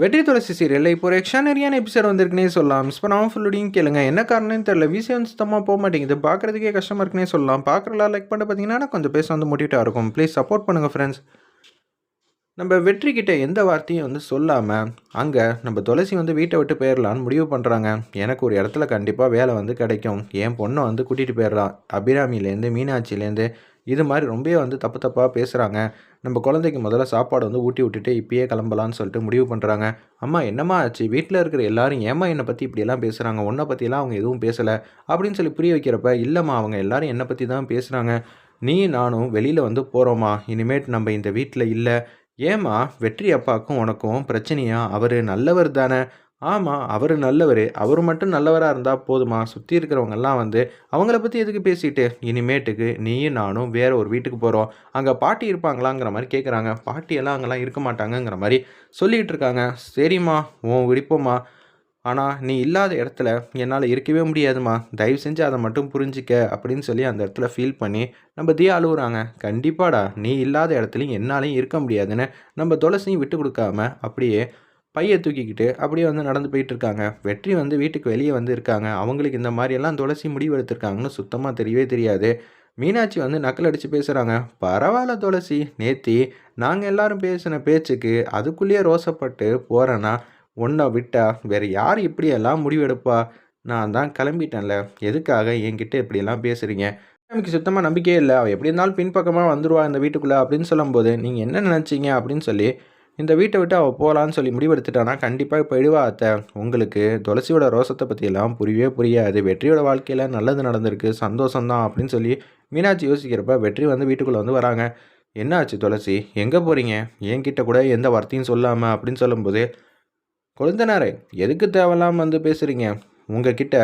வெற்றி துளசி சீரியலில் இப்போ ஒரு எக்ஷானரியான எபிசோட் வந்திருக்குனே சொல்லலாம். மிஸ் பண்ணாமல் ஃபுல்லோடையும் கேளுங்க. என்ன காரணம்னு தெரியல. விஷயம் சுத்தமாக போக மாட்டேங்குது. பார்க்குறதுக்கே கஷ்டமாக இருக்குன்னே சொல்லலாம். பார்க்குறலாம் லைக் பண்ண பார்த்தீங்கன்னா கொஞ்சம் பேச வந்து மோட்டிவேட்டாக இருக்கும். ப்ளீஸ் சப்போர்ட் பண்ணுங்கள் ஃப்ரெண்ட்ஸ் நம்ம வெற்றிக்கிட்ட எந்த வார்த்தையும் வந்து சொல்லாமல் அங்கே நம்ம துளசி வந்து வீட்டை விட்டு போயிடலான்னு முடிவு பண்ணுறாங்க எனக்கு ஒரு இடத்துல கண்டிப்பாக வேலை வந்து கிடைக்கும். என் பொண்ணை வந்து கூட்டிகிட்டு போயிடலாம் அபிராமிலேருந்து மீனாட்சிலேருந்து இது மாதிரி ரொம்ப வந்து தப்பு தப்பாக பேசுகிறாங்க நம்ம குழந்தைக்கு முதல்ல சாப்பாடு வந்து ஊட்டி விட்டுட்டு இப்பயே கிளம்பலான்னு சொல்லிட்டு முடிவு பண்ணுறாங்க அம்மா என்னம்மா ஆச்சு? வீட்டில் இருக்கிற எல்லாரும் ஏம்மா என்னை பற்றி இப்படியெல்லாம் பேசுகிறாங்க உன்னை பற்றிலாம் அவங்க எதுவும் பேசலை. அப்படின்னு சொல்லி புரிய வைக்கிறப்ப இல்லைம்மா அவங்க எல்லாரும் என்னை பற்றி தான் பேசுகிறாங்க நீ நானும் வெளியில் வந்து போகிறோம்மா இனிமேட் நம்ம இந்த வீட்டில் இல்லை. ஏம்மா வெற்றி அப்பாவுக்கும் உனக்கும் பிரச்சனையா? அவர் நல்லவர் தானே. ஆமாம் அவர் நல்லவர். அவர் மட்டும் நல்லவராக இருந்தால் போதுமா? சுற்றி இருக்கிறவங்கெல்லாம் வந்து அவங்கள பற்றி எதுக்கு பேசிட்டு? இனிமேட்டுக்கு நீயும் நானும் வேறு ஒரு வீட்டுக்கு போகிறோம் அங்கே பாட்டி இருப்பாங்களாங்கிற மாதிரி கேட்குறாங்க பாட்டியெல்லாம் அங்கெல்லாம் இருக்க மாட்டாங்கங்கிற மாதிரி சொல்லிகிட்டு இருக்காங்க. சரிம்மா உன் விருப்பம்மா. ஆனால் நீ இல்லாத இடத்துல என்னால் இருக்கவே முடியாதுமா தயவு செஞ்சு அதை மட்டும் புரிஞ்சிக்க அப்படின்னு சொல்லி அந்த இடத்துல ஃபீல் பண்ணி நம்ம தியா அழுகுறாங்க கண்டிப்பாடா நீ இல்லாத இடத்துலையும் என்னாலையும் இருக்க முடியாதுன்னு நம்ம துளசியும் விட்டு கொடுக்காம அப்படியே பையை தூக்கிக்கிட்டு அப்படியே வந்து நடந்து போயிட்டு இருக்காங்க வெற்றி வந்து வீட்டுக்கு வெளியே வந்து இருக்காங்க. அவங்களுக்கு இந்த மாதிரியெல்லாம் துளசி முடிவு எடுத்திருக்காங்கன்னு சுத்தமாக தெரியவே தெரியாது. மீனாட்சி வந்து நக்கல் அடித்து பேசுகிறாங்க பரவாயில்ல துளசி நேத்தி நாங்கள் எல்லாரும் பேசின பேச்சுக்கு அதுக்குள்ளேயே ரோசப்பட்டு போகிறேன்னா உன்னை விட்டா வேறு யார் இப்படியெல்லாம் முடிவெடுப்பா நான் தான் கிளம்பிட்டேன்ல. எதுக்காக என்கிட்ட இப்படியெல்லாம் பேசுகிறீங்க எனக்கு சுத்தமாக நம்பிக்கையே இல்லை. அவள் எப்படி இருந்தாலும் பின்பக்கமாக வந்துடுவா இந்த வீட்டுக்குள்ளே அப்படின்னு சொல்லும்போது நீங்கள் என்ன நினச்சிங்க அப்படின்னு சொல்லி இந்த வீட்டை விட்டு அவள் போகலான்னு சொல்லி முடிவெடுத்துட்டானா? கண்டிப்பாக போயிடுவா அத்தை. உங்களுக்கு துளசியோட ரோசத்தை பற்றியெல்லாம் புரியவே புரியாது. வெற்றியோட வாழ்க்கையில் நல்லது நடந்திருக்கு சந்தோஷம்தான் அப்படின்னு சொல்லி மீனாட்சி யோசிக்கிறப்ப வெற்றி வந்து வீட்டுக்குள்ளே வந்து வராங்க. என்ன ஆச்சு துளசி? எங்கே போகிறீங்க என்கிட்ட கூட எந்த வார்த்தையும் சொல்லாமல் அப்படின்னு சொல்லும்போது கொழுந்தனாரே எதுக்கு தேவையில்லாமல் வந்து பேசுகிறீங்க உங்ககிட்ட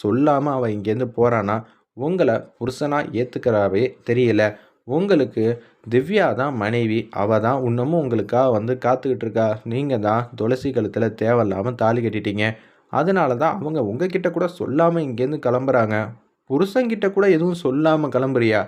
சொல்லாமல் அவள் இங்கேருந்து போகிறான்னா உங்களை புருஷனாக ஏற்றுக்கிறாவே தெரியல. உங்களுக்கு திவ்யா தான் மனைவி அவள் தான் இன்னமும் உங்களுக்காக வந்து காத்துக்கிட்டு இருக்கா? நீங்கள் தான் துளசி கழுத்தில் தேவையில்லாமல் தாலி கட்டிட்டீங்க. அதனால தான் அவங்க உங்ககிட்ட கூட சொல்லாமல் இங்கேருந்து கிளம்புறாங்க. புருஷங்கிட்ட கூட எதுவும் சொல்லாமல் கிளம்புறியா?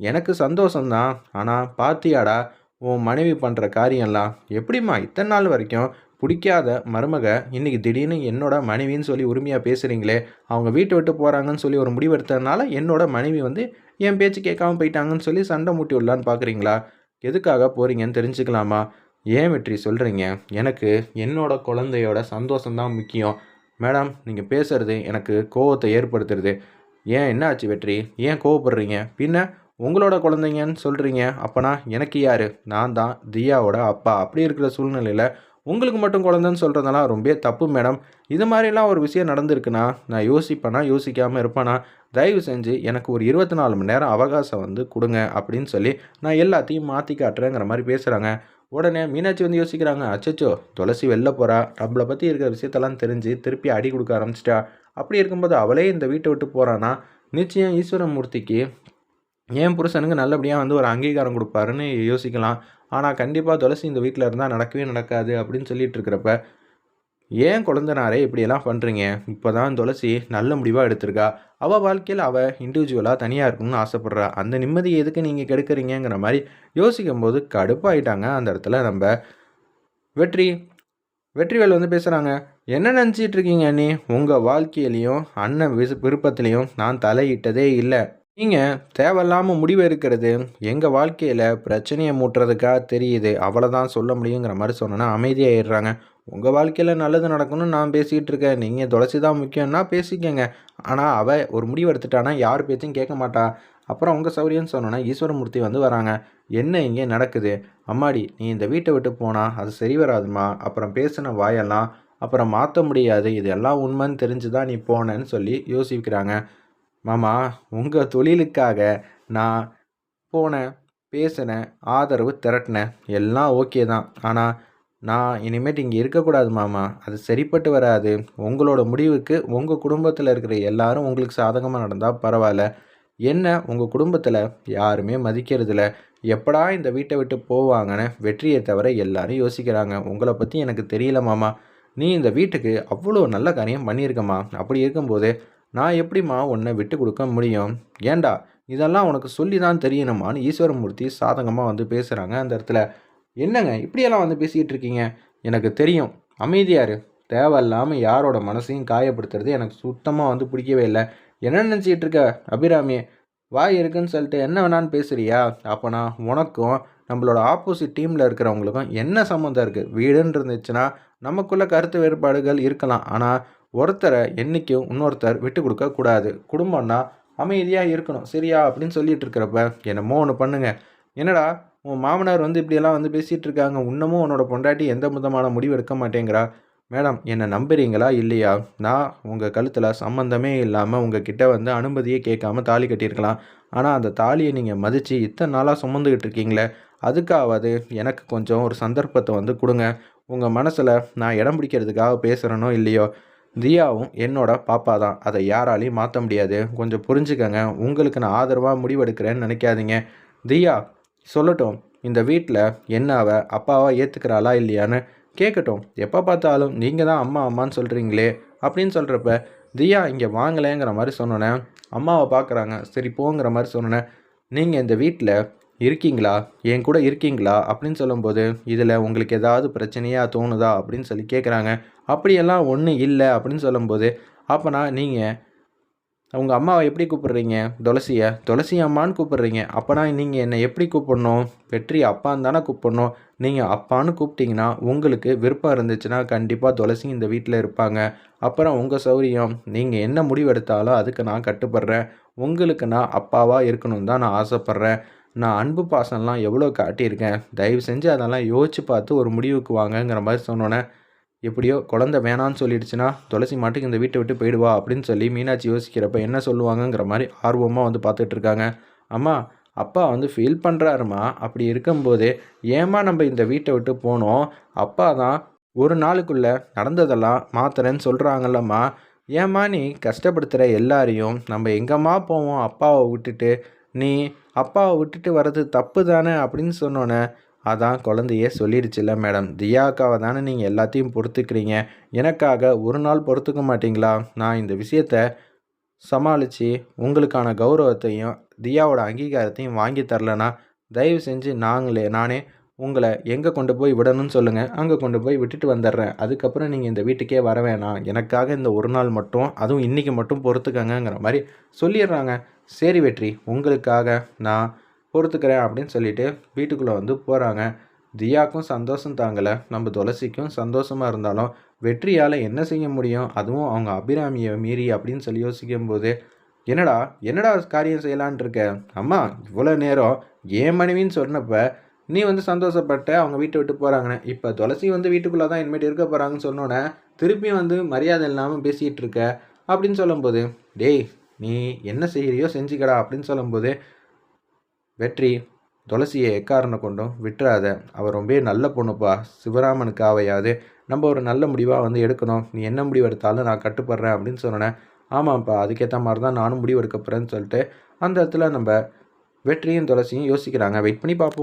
எனக்கு சந்தோஷம்தான் ஆனால் பாத்தியாடா உன் மனைவி பண்ணுற காரியம்லாம் எப்படிம்மா இத்தனை நாள் வரைக்கும் பிடிக்காத மருமக இன்றைக்கி திடீர்னு என்னோட மனைவின்னு சொல்லி உரிமையாக பேசுகிறீங்களே அவங்க வீட்டை விட்டு போகிறாங்கன்னு சொல்லி ஒரு முடிவெடுத்ததுனால என்னோட மனைவி வந்து என் பேச்சு கேட்காம போயிட்டாங்கன்னு சொல்லி சண்டை மூட்டி விடலான்னு பார்க்குறீங்களா எதுக்காக போகிறீங்கன்னு தெரிஞ்சுக்கலாமா? ஏன் வெற்றி சொல்கிறீங்க எனக்கு என்னோட குழந்தையோட சந்தோஷம்தான் முக்கியம். மேடம் நீங்கள் பேசுகிறது எனக்கு கோவத்தை ஏற்படுத்துறது. ஏன் என்ன ஆச்சு வெற்றி? ஏன் கோவப்படுறீங்க? பின்ன உங்களோட குழந்தைங்கன்னு சொல்கிறீங்க அப்போனா எனக்கு யார்? நான் தான் தியாவோட அப்பா. அப்படி இருக்கிற சூழ்நிலையில் உங்களுக்கு மட்டும் குழந்தைன்னு சொல்கிறதெல்லாம் ரொம்ப தப்பு மேடம் இது மாதிரிலாம் ஒரு விஷயம் நடந்திருக்குன்னா நான் யோசிப்பேனா? யோசிக்காமல் இருப்பேனா? தயவு செஞ்சு எனக்கு ஒரு இருபத்தி நாலு மணி நேரம் அவகாசம் வந்து கொடுங்க அப்படின்னு சொல்லி நான் எல்லாத்தையும் மாற்றி காட்டுறேங்கிற மாதிரி பேசுகிறாங்க உடனே மீனாட்சி வந்து யோசிக்கிறாங்க அச்சச்சோ துளசி வெளில போகிறா நம்மளை பற்றி இருக்கிற விஷயத்தெல்லாம் தெரிஞ்சு திருப்பி அடி கொடுக்க ஆரம்பிச்சிட்டா. அப்படி இருக்கும்போது அவளே இந்த வீட்டை விட்டு போகிறான்னா நிச்சயம் ஈஸ்வரமூர்த்திக்கு ஏன் புருஷனுக்கு நல்லபடியாக வந்து ஒரு அங்கீகாரம் கொடுப்பாருன்னு யோசிக்கலாம். ஆனால் கண்டிப்பாக துளசி இந்த வீட்டில் இருந்தால் நடக்கவே நடக்காது அப்படின்னு சொல்லிட்டு இருக்கிறப்ப ஏன் குழந்தனாரே இப்படியெல்லாம் பண்ணுறீங்க இப்போ தான் துளசி நல்ல முடிவாக எடுத்திருக்கா. அவள் வாழ்க்கையில் அவள் இண்டிவிஜுவலாக தனியாக இருக்கணும்னு ஆசைப்பட்றா. அந்த நிம்மதி எதுக்கு நீங்கள் கெடுக்குறீங்கிற மாதிரி யோசிக்கும் போது கடுப்பாயிட்டாங்க அந்த இடத்துல நம்ம வெற்றி. வெற்றிவேல் வந்து பேசுகிறாங்க என்ன நினச்சிட்டு இருக்கீங்க நீ? உங்கள் வாழ்க்கையிலையும் அண்ணன் விருப்பத்திலையும் நான் தலையிட்டதே இல்லை. நீங்கள் தேவையில்லாமல் முடிவு எடுக்கிறது எங்கள் வாழ்க்கையில் பிரச்சனையை மூட்டுறதுக்காக தெரியுது. அவ்வளோதான் சொல்ல முடியுங்கிற மாதிரி சொன்னோன்னா அமைதியாகிடுறாங்க உங்கள் வாழ்க்கையில் நல்லது நடக்கணும்னு நான் பேசிக்கிட்டு இருக்கேன். நீங்கள் துளசி தான் முக்கியம்னா பேசிக்கங்க. ஆனால் அவள் ஒரு முடிவு எடுத்துட்டானா யார் பேச்சும் கேட்க மாட்டா. அப்புறம் உங்கள் சௌரியம்னு சொன்னோன்னா ஈஸ்வரமூர்த்தி வந்து வராங்க. என்ன இங்கே நடக்குது? அம்மாடி நீ இந்த வீட்டை விட்டு போனால் அது சரி வராதுமா? அப்புறம் பேசின வாயெல்லாம் அப்புறம் மாற்ற முடியாது. இது எல்லாம் உண்மைன்னு தெரிஞ்சு தான் நீ போனேன்னு சொல்லி யோசிக்கிறாங்க. மாமா உங்கள் தொழிலுக்காக நான் போனேன் பேசினேன் ஆதரவு திரட்டினேன் எல்லாம் ஓகே தான். ஆனால் நான் இனிமேட்டு இங்கே இருக்கக்கூடாது மாமா. அது சரிப்பட்டு வராது. உங்களோட முடிவுக்கு உங்கள் குடும்பத்தில் இருக்கிற எல்லாரும் உங்களுக்கு சாதகமாக நடந்தால் பரவாயில்ல. என்ன உங்கள் குடும்பத்தில் யாருமே மதிக்கிறதில்ல. எப்படா இந்த வீட்டை விட்டு போவாங்கன்னு வெற்றியை தவிர எல்லாரும் யோசிக்கிறாங்க. உங்களை பற்றி எனக்கு தெரியல மாமா. நீ இந்த வீட்டுக்கு அவ்வளோ நல்ல காரியம் பண்ணியிருக்கம்மா அப்படி இருக்கும்போது நான் எப்படிம்மா உன்னை விட்டு கொடுக்க முடியும்? ஏண்டா இதெல்லாம் உனக்கு சொல்லி தான் தெரியணுமான்னு ஈஸ்வரமூர்த்தி சாதகமாக வந்து பேசுகிறாங்க அந்த இடத்துல. என்னங்க இப்படியெல்லாம் வந்து பேசிக்கிட்டு இருக்கீங்க? எனக்கு தெரியும். அமைதியாரு தேவையில்லாமல் யாரோட மனசையும் காயப்படுத்துறது எனக்கு சுத்தமாக வந்து பிடிக்கவே இல்லை. என்ன நினச்சிக்கிட்டு இருக்க அபிராமி? வாய் இருக்குன்னு சொல்லிட்டு என்ன வேணான்னு பேசுறியா? அப்போனா உனக்கும் நம்மளோட ஆப்போசிட் டீமில் இருக்கிறவங்களுக்கும் என்ன சம்மந்தம் இருக்குது வீடுன்னு இருந்துச்சுன்னா நமக்குள்ள கருத்து வேறுபாடுகள் இருக்கலாம். ஆனால் ஒருத்தரை என்றைக்கும் இன்னொருத்தர் விட்டு கொடுக்கக்கூடாது குடும்பம்னா அமைதியாக இருக்கணும். சரியா? அப்படின்னு சொல்லிட்டு இருக்கிறப்ப என்னமோ ஒன்று பண்ணுங்க. என்னடா உன் மாமனார் வந்து இப்படியெல்லாம் வந்து பேசிகிட்டு இருக்காங்க. இன்னமும் உன்னோட பொண்டாட்டி எந்த விதமான முடிவு எடுக்க மாட்டேங்கிறா? மேடம் என்னை நம்புறீங்களா இல்லையா? நான் உங்கள் கழுத்தில் சம்மந்தமே இல்லாமல் உங்கள் கிட்டே வந்து அனுமதியே கேட்காம தாலி கட்டியிருக்கலாம். ஆனால் அந்த தாலியை நீங்கள் மதித்து இத்தனை நாளாக சுமந்துக்கிட்டு இருக்கீங்களே அதுக்காவது எனக்கு கொஞ்சம் ஒரு சந்தர்ப்பத்தை வந்து கொடுங்க. உங்கள் மனசில் நான் இடம் பிடிக்கிறதுக்காக பேசுகிறேனோ இல்லையோ? தியாவும் என்னோட பாப்பா தான். அதை யாராலையும் மாற்ற முடியாது. கொஞ்சம் புரிஞ்சுக்கங்க. உங்களுக்கு நான் ஆதரவாக முடிவெடுக்கிறேன்னு நினைக்காதீங்க. தியா சொல்லட்டும். இந்த வீட்டில் என்ன அவ அப்பாவா ஏற்றுக்கிறாளா இல்லையான்னு கேட்கட்டும் எப்போ பார்த்தாலும் நீங்கள் தான் அம்மா அம்மான்னு சொல்கிறீங்களே அப்படின்னு சொல்கிறப்ப தியா இங்கே வாங்கலைங்கிற மாதிரி சொன்னோன்னே அம்மாவை பார்க்குறாங்க சரி போங்கிற மாதிரி சொன்னோன்னே நீங்கள் இந்த வீட்டில் இருக்கீங்களா? என் கூட இருக்கீங்களா? அப்படின்னு சொல்லும்போது இதில் உங்களுக்கு ஏதாவது பிரச்சனையாக தோணுதா? அப்படின்னு சொல்லி கேட்குறாங்க அப்படியெல்லாம் ஒன்றும் இல்லை. அப்படின்னு சொல்லும்போது அப்போனா நீங்கள் உங்கள் அம்மாவை எப்படி கூப்பிடுறீங்க? துளசியை? துளசி அம்மான்னு கூப்பிடுறீங்க. அப்போனா நீங்கள் என்னை எப்படி கூப்பிடணும்? வெற்றி அப்பான்னு தானே கூப்பிடணும். நீங்கள் அப்பான்னு கூப்பிட்டீங்கன்னா உங்களுக்கு விருப்பம் இருந்துச்சுன்னா கண்டிப்பாக துளசி இந்த வீட்டில் இருப்பாங்க. அப்புறம் உங்கள் சௌரியம் நீங்கள் என்ன முடிவெடுத்தாலும் அதுக்கு நான் கட்டுப்படுறேன். உங்களுக்கு நான் அப்பாவாக இருக்கணும் தான் நான் ஆசைப்பட்றேன். நான் அன்பு பாசம்லாம் எவ்வளோ காட்டியிருக்கேன்? தயவு செஞ்சு அதெல்லாம் யோசித்து பார்த்து ஒரு முடிவுக்கு வாங்கங்கிற மாதிரி சொன்னோன்னே எப்படியோ குழந்த வேணான்னு சொல்லிடுச்சுன்னா துளசி மாட்டுக்கு இந்த வீட்டை விட்டு போயிடுவா அப்படின்னு சொல்லி மீனாட்சி யோசிக்கிறப்ப என்ன சொல்லுவாங்கங்கிற மாதிரி ஆர்வமாக வந்து பார்த்துட்டு இருக்காங்க. அம்மா அப்பா வந்து ஃபீல் பண்ணுறாருமா அப்படி இருக்கும்போது ஏமா நம்ம இந்த வீட்டை விட்டு போனோம்? அப்பா தான் ஒரு நாளுக்குள்ளே நடந்ததெல்லாம் மாத்துறேன்னு சொல்கிறாங்கல்லம்மா ஏம்மா நீ கஷ்டப்படுத்துகிற எல்லாரையும்? நம்ம எங்கம்மா போவோம்? அப்பாவை விட்டுட்டு நீ அப்பாவை விட்டுட்டு வர்றது தப்பு தானே அப்படின்னு சொன்னோன்னே அதான் குழந்தையே சொல்லிடுச்சுல்ல மேடம். தியாக்காவை தானே நீங்கள் எல்லாத்தையும் பொறுத்துக்கிறீங்க. எனக்காக ஒரு நாள் பொறுத்துக்க மாட்டிங்களா? நான் இந்த விஷயத்த சமாளித்து உங்களுக்கான கௌரவத்தையும் தியாவோட அங்கீகாரத்தையும் வாங்கி தரலனா தயவு செஞ்சு நாங்களே நானே உங்களை எங்கே கொண்டு போய் விடணும்னு சொல்லுங்கள் அங்கே கொண்டு போய் விட்டுட்டு வந்துடுறேன். அதுக்கப்புறம் நீங்கள் இந்த வீட்டுக்கே வர வேணாம். எனக்காக இந்த ஒரு நாள் மட்டும் அதுவும் இன்றைக்கி மட்டும் பொறுத்துக்கங்கிற மாதிரி சொல்லிடுறாங்க. சரி வெற்றி உங்களுக்காக நான் பொறுத்துக்கிறேன் அப்படின்னு சொல்லிட்டு வீட்டுக்குள்ளே வந்து போகிறாங்க தியாக்கும் சந்தோஷம் தாங்கலை. நம்ம துளசிக்கும் சந்தோஷமாக இருந்தாலும் வெற்றியால் என்ன செய்ய முடியும்? அதுவும் அவங்க அபிராமியை மீறி அப்படின்னு சொல்லி யோசிக்கும் போது என்னடா என்னடா காரியம் செய்யலான் இருக்க? அம்மா இவ்வளோ நேரம் ஏன் மனைவின்னு சொன்னப்போ நீ வந்து சந்தோஷப்பட்ட அவங்க வீட்டை விட்டு போகிறாங்கன்னு இப்போ துளசி வந்து வீட்டுக்குள்ளே தான் இனிமேட்டு இருக்க போகிறாங்கன்னு சொன்னோன்னே திருப்பியும் வந்து மரியாதை இல்லாமல் பேசிகிட்டு இருக்க அப்படின்னு சொல்லும்போது டேய் நீ என்ன செய்கிறியோ செஞ்சுக்கடா அப்படின்னு சொல்லும்போது வெற்றி துளசியை எக்காரனை கொண்டும் விட்டுறாத. அவர் ரொம்ப நல்ல பொண்ணுப்பா. சிவராமனுக்கு ஆவையாது. நம்ம ஒரு நல்ல முடிவாக வந்து எடுக்கணும். நீ என்ன முடிவு எடுத்தாலும் நான் கட்டுப்படுறேன் அப்படின்னு சொன்னேன் ஆமாம்ப்பா அதுக்கேற்ற மாதிரி தான் நானும் முடிவு எடுக்க போகிறேன்னு சொல்லிட்டு அந்த இடத்துல நம்ம வெற்றியும் துளசியும் யோசிக்கிறாங்க. வெயிட் பண்ணி பார்ப்போம்